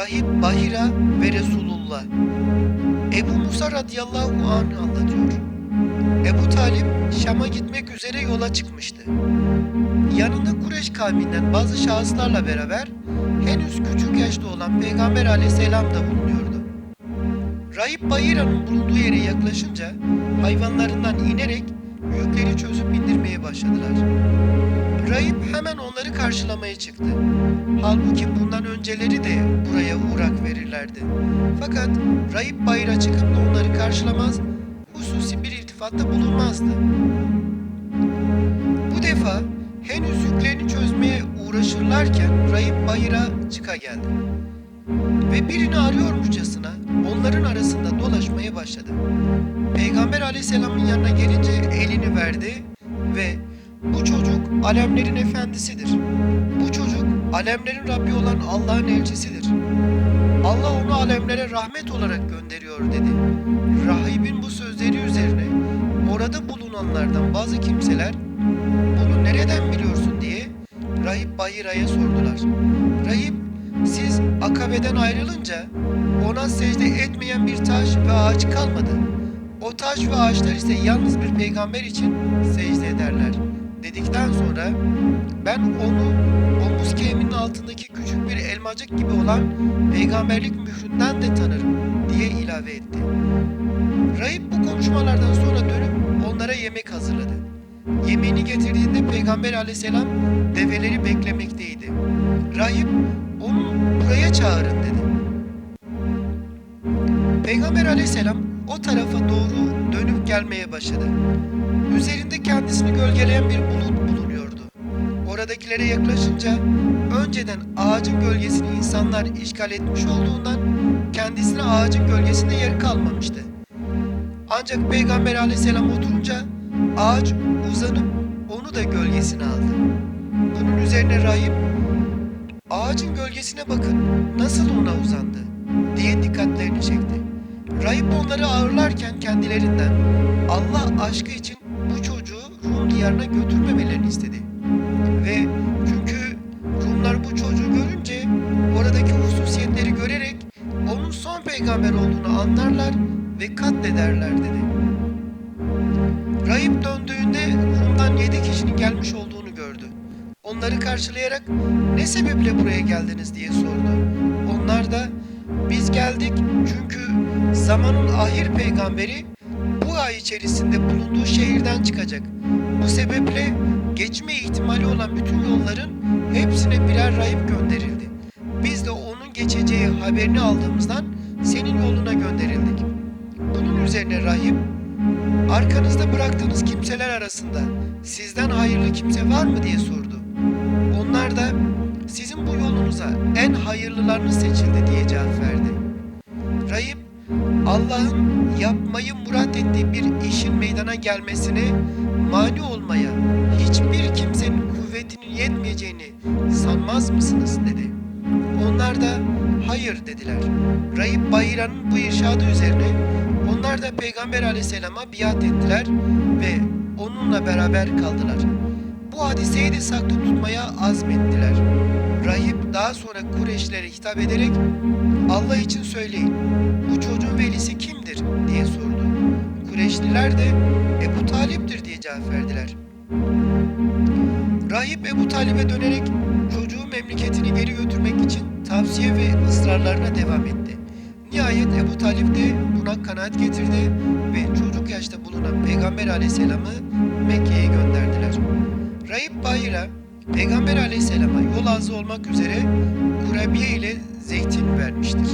Rahip Bahira ve Resulullah. Ebu Musa radıyallahu anh anlatıyor. Ebu Talip Şam'a gitmek üzere yola çıkmıştı. Yanında Kureş kavminden bazı şahıslarla beraber henüz küçük yaşta olan Peygamber aleyhisselam da bulunuyordu. Rahip Bahira'nın bulunduğu yere yaklaşınca hayvanlarından inerek yükleri çözüp indirmeye başladılar. Rahip hemen onları karşılamaya çıktı. Halbuki bundan önceleri de buraya uğrak verirlerdi. Fakat Rahip Bayır'a çıkıp da onları karşılamaz, hususi bir iltifatta bulunmazdı. Bu defa henüz yüklerini çözmeye uğraşırlarken Rahip Bayır'a çıka geldi. Ve birini arıyormuşçasına onların arasında dolaşmaya başladı. Peygamber aleyhisselamın yanına gelince elini verdi ve alemlerin efendisidir. Bu çocuk alemlerin Rabbi olan Allah'ın elçisidir. Allah onu alemlere rahmet olarak gönderiyor dedi. Rahibin bu sözleri üzerine orada bulunanlardan bazı kimseler bunu nereden biliyorsun diye Rahip Bahira'ya sordular. Rahip siz Akabe'den ayrılınca ona secde etmeyen bir taş ve ağaç kalmadı. O taş ve ağaçlar ise yalnız bir peygamber için secde ederler. Dedikten sonra ben onu o muskeminin altındaki küçük bir elmacık gibi olan peygamberlik mühründen de tanırım diye ilave etti. Rahip bu konuşmalardan sonra dönüp onlara yemek hazırladı. Yemeğini getirdiğinde Peygamber aleyhisselam develeri beklemekteydi. Rahip onu buraya çağırın dedi. Peygamber aleyhisselam o tarafa doğru dönüp gelmeye başladı. Üzerinde kendisini gölgeleyen bir bulut bulunuyordu. Oradakilere yaklaşınca önceden ağacın gölgesini insanlar işgal etmiş olduğundan kendisine ağacın gölgesinde yer kalmamıştı. Ancak Peygamber aleyhisselam oturunca ağaç uzanıp onu da gölgesine aldı. Bunun üzerine rahip ağacın gölgesine bakın nasıl ona uzandı onları ağırlarken kendilerinden Allah aşkı için bu çocuğu Rum diyarına götürmemelerini istedi. Ve çünkü Rumlar bu çocuğu görünce oradaki hususiyetleri görerek onun son peygamber olduğunu anlarlar ve katlederler dedi. Rahip döndüğünde Rum'dan yedi kişinin gelmiş olduğunu gördü. Onları karşılayarak ne sebeple buraya geldiniz diye sordu. Onlar da biz geldik çünkü zamanın ahir peygamberi bu ay içerisinde bulunduğu şehirden çıkacak. Bu sebeple geçme ihtimali olan bütün yolların hepsine birer rahip gönderildi. Biz de onun geçeceği haberini aldığımızdan senin yoluna gönderildik. Bunun üzerine rahip arkanızda bıraktığınız kimseler arasında sizden hayırlı kimse var mı diye sordu. Onlar da sizin bu yolunuza en hayırlılarınız seçildi diye cevap verdi. Rahip Allah'ın yapmayı murat ettiği bir işin meydana gelmesine mani olmaya hiçbir kimsenin kuvvetinin yetmeyeceğini sanmaz mısınız dedi. Onlar da hayır dediler. Rahip Bayıra'nın bu irşadı üzerine onlar da Peygamber aleyhisselama biat ettiler ve onunla beraber kaldılar. Bu hadiseyi de saklı tutmaya azmettiler. Rahip daha sonra Kureyşlere hitap ederek Allah için söyleyin bu çocuğun velisi kimdir diye sordu. Kureyşliler de Ebu Talip'tir diye cevap verdiler. Rahip Ebu Talip'e dönerek çocuğu memleketini geri götürmek için tavsiye ve ısrarlarına devam etti. Nihayet Ebu Talip de buna kanaat getirdi ve çocuk yaşta bulunan Peygamber aleyhisselamı Mekke'ye gönderdiler. Rahip Bahira Peygamber aleyhisselama yol ağzı olmak üzere kurabiye ile zeytin vermiştir.